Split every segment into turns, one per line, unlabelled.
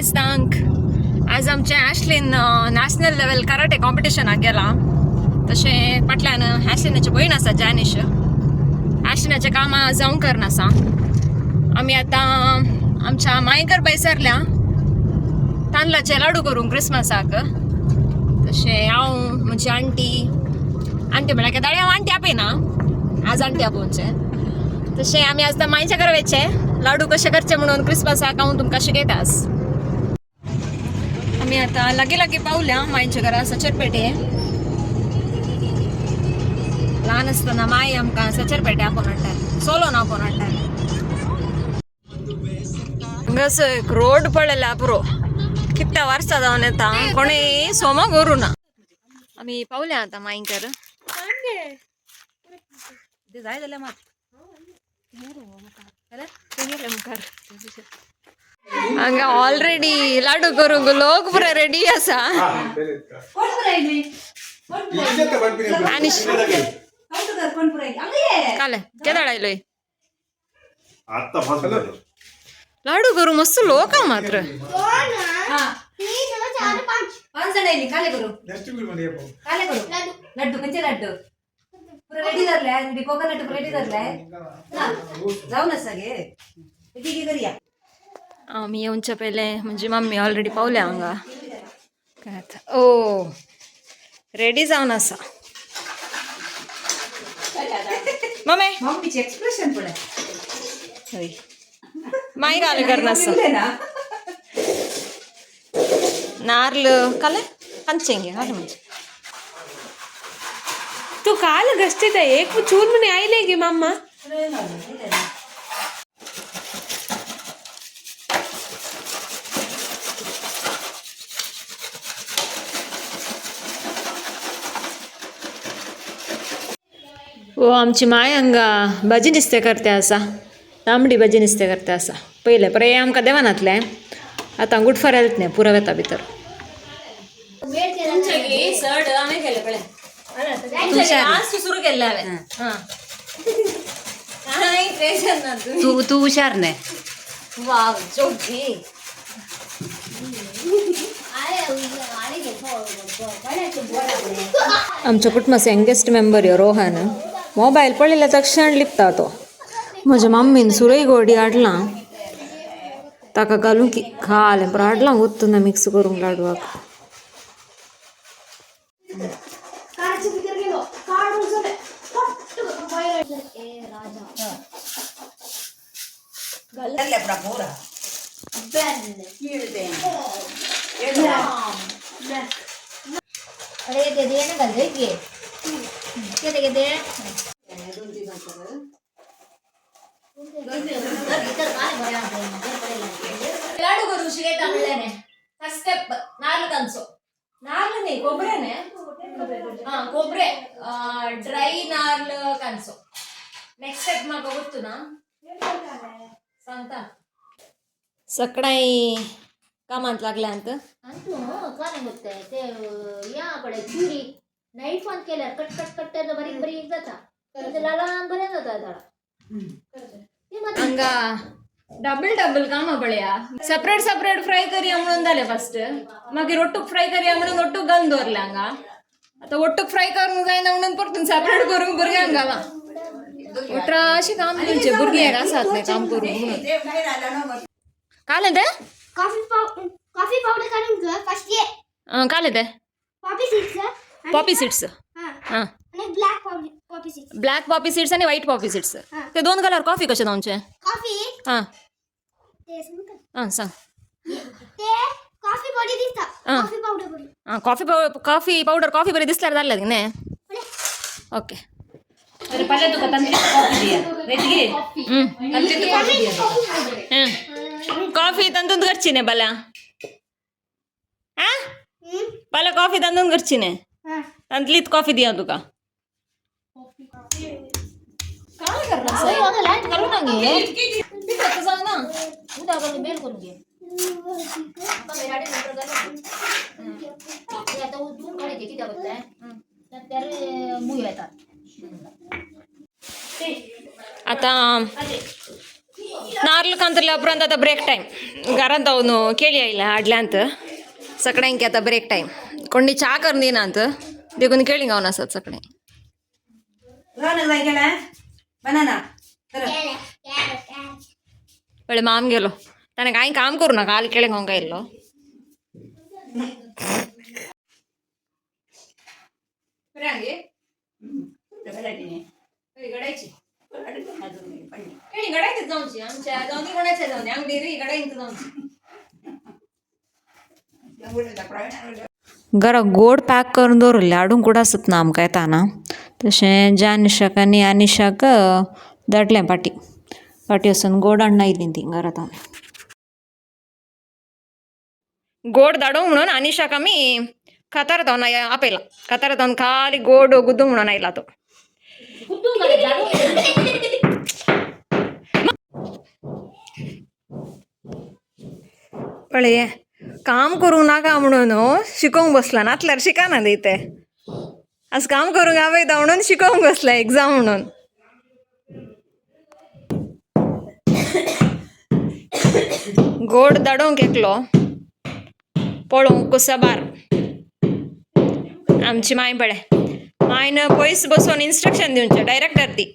मेस्तांक आज आमचें ॲशलीन national level karate कॉम्पिटिशनाक गेला तशें फाटल्यान ॲशलिनाची भयण आसा जॅनिश ॲशलिनाचें कामां जावं करनासा आमी आतां आमच्या मायकर बैसरल्या. तांदळाचे लाडू करूं क्रिसमसाक तशें हांव म्हजी आंटी. आंटी म्हळ्यार केदाळे हांव आंटी आपयना आज आंटी आपोवचे तशें आमी आज मायच्या घरा वयचे लाडू कशे करचे म्हणून क्रिसमसाक हांव तुमकां शिकयतास आमी आतां लागीं लागीं पावल्या माईंच्या घरा सचरपेटे ल्हान आसतना माई आमकां सचरपेटे आपोवन हाडटात सोलोन आपण हाडटाली हांगासर एक रोड पडलेला पुरो. कितल्या वर्सां जावन येता? कोणी सोमा करूं ना. आमी पावल्या आतां माईंकर. जाय जाल्यार मात. मुखार लाडू करूंक लोक पुरे रेडी आसा आनी काले केदाळ आयलोय
आत्ता फसलं
लाडू करू मस्त लोक हा मात्र
पाच जण येईल काले करू काले करू लड्डू म्हणजे लड्डू
आमी येवच्या पयले म्हणजे मम्मी ऑलरेडी पावल्या हांगा काय आतां? ओ रेडी जावन आसा मम्मी.
मम्मीचे एक्सप्रेशन पळय
हय. माय घाल करनासा
ना.
नार्ल. काले कंचेंगे काले म्हणजे.
तू काल गस्तीत आहे. एक चूर म्हणे आईले गे मामा.
ओ आमची माय हांगा भाजी नुस्तें करते आसा तांबडी भाजी नुस्तें करते आसा पयले परे आमकां देवानातले आतां गुडफार येतले पुरो येता भितर. तू
तू तू हुशार नाही.
वाव जोगी आमच्या कुटुंबाचा यंगेस्ट मेंबर यो रोहन. मोबाईल पडलेल्या क्षण लिपता तो. म्हज्या मम्मीन सुरय गोडी हाडला ताका घालून की खाले बरं हाडला वत्तू मिक्स करूंक लाडवाक
अरे ते दे ना घाल की. किती किती
लाडू करू शिकयता म्हणल्याने फर्स्ट स्टेप नाल्ल तांचो नाल्ल न्ही खोबरेने हा खोबरे ड्राय नाल्ल कांचो. नेक्स्ट स्टेप म्हाका वत्तू ना. सांगता. सकाळी कामांत लागल्यांत
तू का नाही होत ते या पडे चुरी. नाईट फोन केल्यार कट कट कट तर बारीक बारीक जाता
हांगा डबल डबल कामां पळया सेपरेट सेपरेट फ्राय करया म्हणून जालें फर्स्ट मागीर ओट्टूक फ्राय करया म्हणून ओट्टूक घालून दवरलें हांगा आतां ओट्टूक फ्राय करूंक जायना म्हणून परतून सेपरेट करूंक भुरग्यांक घाला ओट्रा अशी काम करचे भुरगीं आसात न्ही काम करूंक म्हणून. काले ते
coffee
seeds black
poppy
seeds
आणि
व्हाईट पॉपी सीड्स ते दोन कलर कॉफी कसे दोनचे
कॉफी
हां.
ते सांगू
हां सांग.
ते कॉफी बॉडी दिसता. कॉफी पावडर बॉडी
हां कॉफी पाव- कॉफी पावडर कॉफी बरी दिसल्यार जालें की न्ही? ओके
अरे पहिले तुका तंत्री कॉफी दिया. रेट
घे. हम्म.
तंत्री तू कॉफी दिया.
हं. कॉफी तांदून करची ने बला. हां? बाला कॉफी तांदून
करची
न्ही तांदलीत कॉफी दिया तुका.
करू ना घे
सांग ना
उद्या करून बेल करून घे आता बिराडी नंतर घालू. ते आता उठून काढायचे किती आवडत तर मुय येतात
आता नार्लक ಅಂತಲ್ಲ ಅಪ್ರಂತ आता ब्रेक टाईम घरात ಅವನು ಕೇಳಿ ಇಲ್ಲ ಆಡ್ಲೆ ಅಂತ सगळ्यांकी आता ब्रेक टाईम कोणी चहा करून देईना अंत देखून केळी गावन असत सगळे
केला?
पळे माम गेलो. त्याने काही काम करू नका. आल केळे काय इल्लो घरा गोड पॅक करून दवरले हाडूंक कुठं आसत ना आमकां येताना तशें ज्या निशाक आनी आनिशाक धाडलें पाटी. पाटी वचून गोड हाडून आयलीं ती घरात गोड धाडूंक म्हणून आनिशाक आमी कातार जावन आपयला कातार जावन खाली गोड गुद्दू म्हणून आयला तो.
कुठून करे जाणून
पळय काम करूंक नाका म्हणून शिकोवंक बसला नातल्यार शिकाना ते आज काम करूंक आवयता म्हणून शिकोवंक बसला एग्जाम म्हणून. गोड धाडोवंक एकलो. पळोवंक कुसाबार आमची माय पळय मायन पयस बसून इन्स्ट्रक्शन दिवचे डायरेक्टर ती.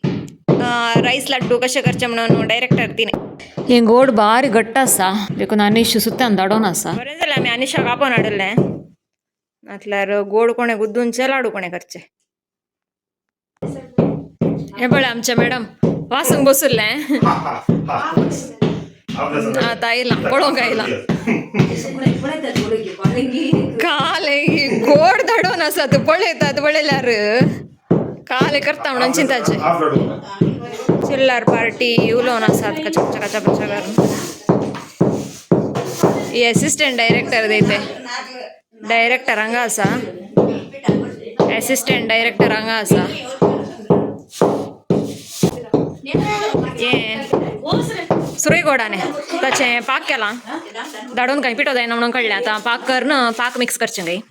राईस लाड्डू कशे करचे म्हणून डायरेक्टर तिने. हे गोड बारी घट्ट आसा देखून आनीश सुत्यान धाडोन आसा बरें जालें आमी आनिशाक आपोवन हाडलें म्हटल्यार गोड कोणे गुद्दूंचे लाडू कोणे करचे हे पळय आमचे मॅडम वासूंक बसुल्लें आतां आयलां पळोवंक आयलां काले गोड धाडोन आसा तूं पळयतात पळयल्यार काले करता म्हणून चिंताचे चिल्लर पार्टी उलोवन आसात कचा कचा कचा कचा करून ही असिस्टंट डायरेक्टर देते डायरेक्टर हांगा आसा असिस्टंट डायरेक्टर हांगा आसा हे सुरयगोडाने ताचें पाक केलां. धाडून काही पिठो जायना म्हणून कळलें आतां पाक करन पाक मिक्स करचें काही.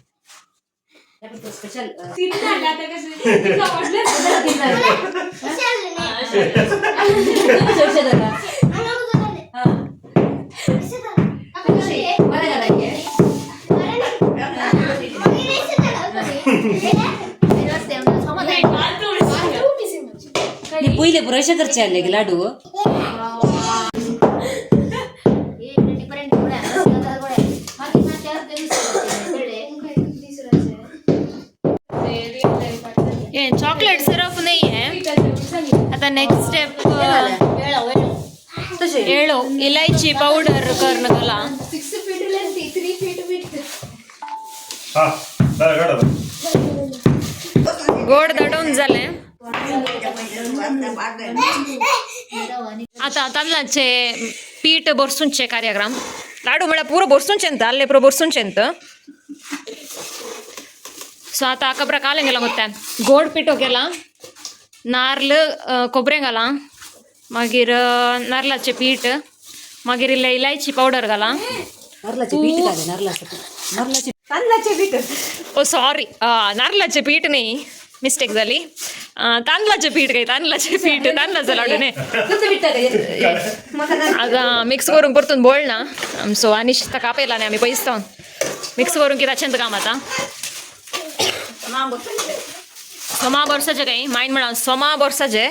स्पेशल पहिले पुरेशे करचे आले की लाडू
ये चॉकलेट सिरप नाही आहे आता नेक्स्ट स्टेप
तसे
एळो इलायची पावडर करणं कला
हा चला काढा
गोड धाडून जालें आता तांदळांचे पीठ बरसूनचे कार्यक्रम लाडू म्हळ्यार पुरो बरसूनचे न्हू आल्ले पुरो बरसूनचे सो आता खबर कालें गेला कोत्ता गोड पिठो केलां नार्ल कोबरे घाला मागीर नारलाचें पीठ मागीर इल्ले इलायची पावडर घाला
नारलाचे पीठ
ओ सॉरी नारलाचें पीठ न्ही मिस्टेक झाली अं, तांदळाचे पीठ काही तांदळाचे पीठ तांदळाचं लाडू नाही
कसं पीठ टाकायचं मग आता
आता मिक्स करून परतून बोल ना सो आणि शिस्ता कापयला नाही आम्ही पयस जाऊन मिक्स करून किती अत्यंत काम आता सोमा वर्साचे काही मायंड म्हणा सोमा वर्साचे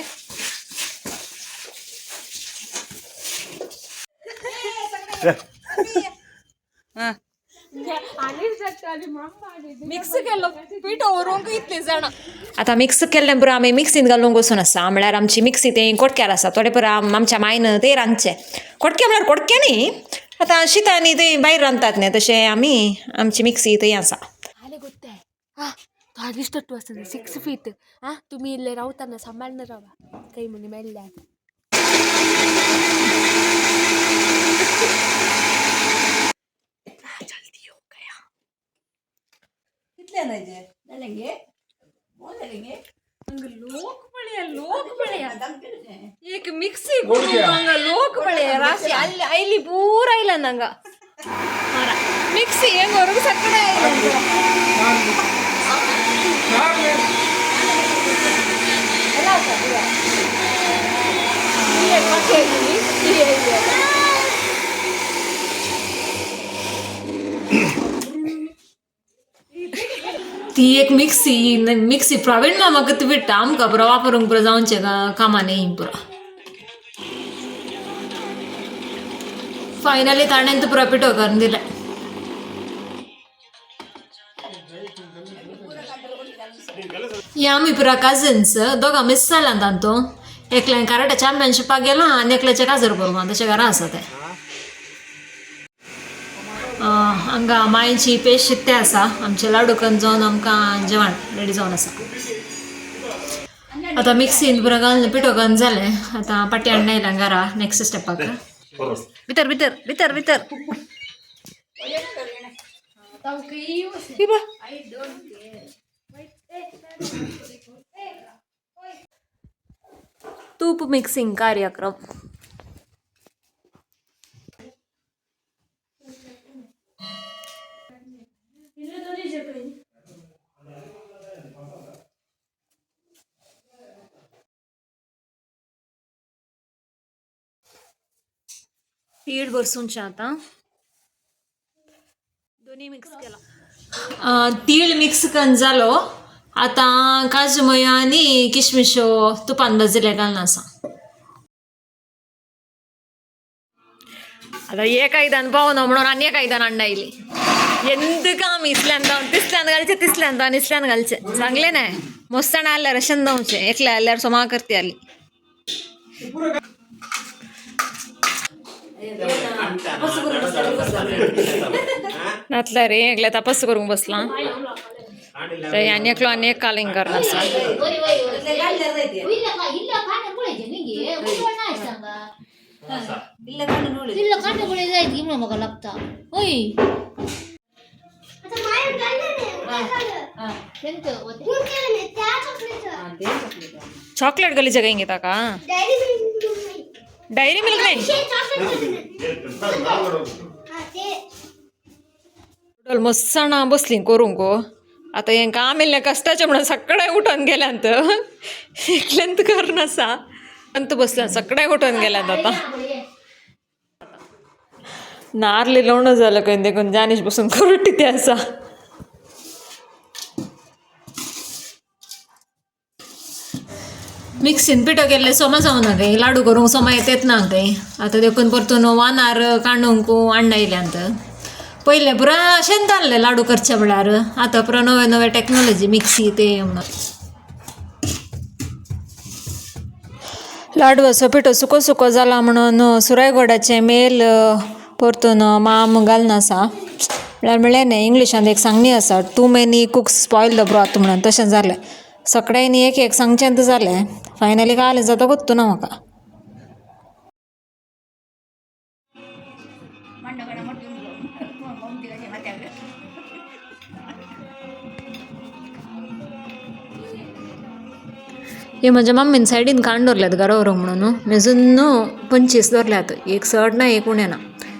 मिक्स केलो पीठ व्हरूंक इतले जाणां आतां मिक्स केल्ले पुरो आमी मिक्सीन घालूंक वचून आसा म्हळ्यार आमची मिक्सी तें कोटक्यार आसा थोडे पुरो आम- आमच्या मायन ते रांदचे कोटके म्हळ्यार कोटके न्ही आतां शितांनी ते भायर रांदतात न्ही तशें आमी आमची मिक्सी थंय आसा
ಆಲೆ ಗೊತ್ತೇ ಹಾ ಅದಿಷ್ಟೊಟ್ಟು ವಸ್ತದೆ ಸಿಕ್ಸ್ ಫೀಟ್ ಹಾ ತುಮಿ
ಇದೆ? ಮಿಕ್ಸಿ ನಂಗ ಲೋಕ ರಾಸಿ ಅಲ್ಲಿ ಐಲಿ ಪೂರ ಇಲ್ಲ ನಂಗ. ಮಿಕ್ಸಿ ಹೆಂಗವ್ರಿಗೂ ಸಕ್ಕರೆ ಇಲ್ಲ ಎಲ್ಲ ती एक मिक्सी न- मिक्सी प्रवीण मामा किती विट्टा आमकां पुरो वापरूंक पुरो जावंचे का कामां न्ही पुरो. फायनली ताणें तूं पुरो पिठो करून दिलें हे आमी पुरा कजन्स दोगां मिस जालां तांतो एकल्यान कराटे चॅम्पियनशिपाक गेला आनी एकल्याचे काजर करूं तशें घरा आसा तें. हांगा मायेची पेज शित्ते आसा. आमचे लाडू करून जावन आमकां जेवण रेडी जावन आसा. आतां मिक्सीन पुरो घालून पिठो करून जालें. आतां पाटी हाडून येयला घरा नेक्स्ट स्टेपाक भितर भितर भितर भितर. तूप मिक्सिंग कार्यक्रम. पीठ बरसूनचे आता दोन्ही मिक्स केला. तीळ मिक्स करून जालो आता काजू मया आनी किशमिशो तुपान भाजिल्ले घालून आसा आतां एक आयदान पावना म्हणून आनी एक आयदान हाडून आयली ఎందుకు ఇస్లాన్ తిస్లాన్ కలిసి తిస్లాన్ దాని ఇస్లాన్ కలిసి चांगले नाही मस्ताना आल्यार अशें जावचें एकले आल्यार सोमा करती आली नातल्या रे एकल्या तपास करूंक बसला तर आनी एकलो आनी एक कालिंग करना आसा
वय वय वय
ते गाडल्यार जाय ते.
इल्ल का इल्ल खाणं पळयचे निगे उजवळ नाही सांगा
इल्लं घालून उडीत.
इल्ल खाणं पळय जायत की म्हणून म्हाका लागता होय
आता मायर गाडलं नाही, उद्या झालं.
हा,
तेंचं होते.
खूप केलं मी, त्या चॉकलेटचं.
हा, ते चॉकलेट आहे.
చాక్లెట్ గలీజ గయింగి తాక
Dairy Milk दूध नाही.
డైరీ మిల్క్ नाही
ते chocolate दूध नाही. हा, ते
मस्त ना बसली करूंक आता हेंका आमिल्ले कश्टाचे म्हणून सगळे उठून गेल्यांत एकल्यांत करना आसा अंत बसल्यान सगळे उठून गेल्यांत आता नारली लवणं झालं खंय देखून जानीश बसून करूट ते आसा मिक्सीन पिठो केल्ले सोमा जावना काही लाडू करूंक सोमा येतेत ना काही आता देखून परतून वानार कांडूंक हाडून येयल्यांत पयले पुरा अशेंच जाल्ले लाडू करचे म्हळ्यार आतां पुरो नवे नवे टॅक्नोलॉजी मिक्सी ते म्हणून लाडवाचो पिठो सुको सुको जाला म्हणून सुरायगोडाचे मेल अ, परतून माम घालून आसा म्हळ्यार म्हणलें न्ही इंग्लिशान एक सांगणी आसा too many cooks spoil the broth म्हणून तशें जालें सगळें न्ही एक एक सांगचेंत जालें फायनली कालें जातकूच जाता ना म्हाका हे म्हज्या मम्मीन सायडीन काण दवरल्यात घरा व्हरूंक म्हणून मेजून पंचवीस दवरल्यात एक चड ना एक उणें ना.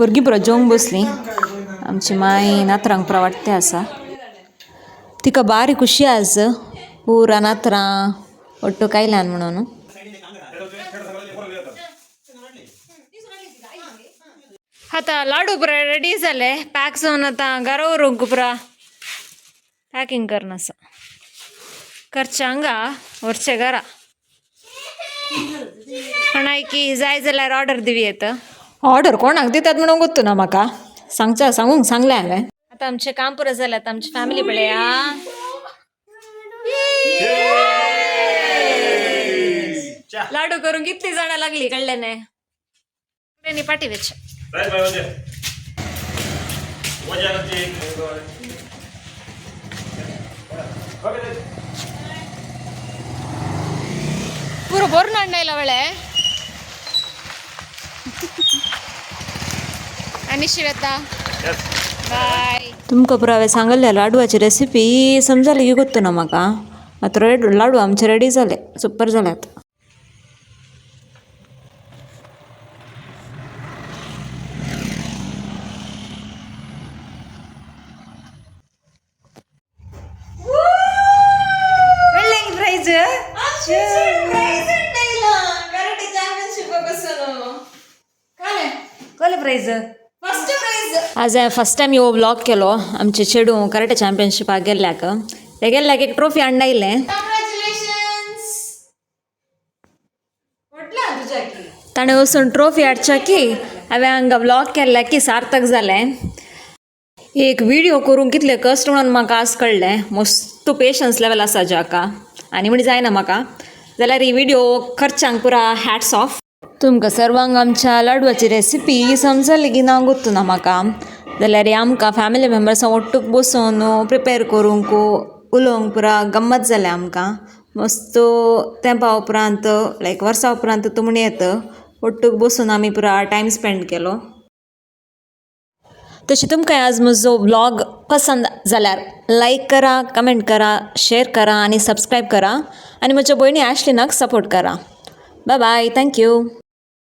भुरगीं पुरो जेवंक बसलीं आमची माय नातरांक पुरो वाटतें आसा तिका बारी खुशी आज पुरा नातरां ಒಟ್ಟು ಕಾಯ್ಲಾನ್ म्हणून आता लाडू पुरा रेडी जाले पॅक जावन आतां घरा व्हरूंक पुरा पॅकिंग करन आसा करचे हांगा व्हरचे घरा कोणाय की जाय जाल्यार ऑर्डर दिवी येता ऑर्डर कोणाक दितात म्हणून गोत्तू ना म्हाका सांगचा सांगूंक सांगलें हांवें आतां आमचें काम पुरो जालें आतां आमची फॅमिली पळया लाडू करून कितली जाणां लागली कळलें न्ही पाटी वेच
राईट बाय वजह वजह करते ओके
ಪೂರ ಬೋರ್ನ ಹಣ್ಣೆಲ್ಲ ಒಳ್ಳೆ
आणि श्वेता. बाय
तुमकां पुरावे सांगल्ल्या लाडवाची रेसिपी समजाली की गोत्तो ना म्हाका आतां रेड लाडू आमचे रेडी जाले सुपर जाल्यात surpresa. आज फस्ट टायम ह्यो व्लॉग केलो आमचे चेडू कराटे चॅम्पियनशिपाक गेल्ल्याक ते गेल्ल्याक एक ट्रॉफी हाडून आयलें ताणें वचून ट्रॉफी हाडच्या की हांवें हांगा व्लॉग केल्ल्या की सार्थक जालें एक व्हिडिओ करूंक कितले कश्ट म्हणून म्हाका आज कळ्ळें मस्त पेशन्स लेवल आसा जाका आनी म्हणजे जायना म्हाका जाल्यार ही व्हिडिओ खर्चांक पुरा हॅट्स ऑफ तुमकां सर्वांक आमच्या लाडवाची रेसिपी समजली की ना गोत्तू ना म्हाका जाल्यार आमकां फॅमिली मेम्बर्सां ओट्टूक बसोन प्रिपेर करूंक उलोवंक पुरा गम्मत जालें आमकां. मस्त तेंपा उपरांत लायक वर्सा उपरांत तुमणी येता. ओट्टूक बसून आमी पुरा टायम स्पेंड केलो. तशें तुमकां आज म्हजो ब्लॉग पसंद जाल्यार लायक करा कमेंट करा शेअर करा आणि सबस्क्राईब करा. आणि म्हज्या भयणी ॲशलिनाक सपोर्ट करा. Bye bye thank you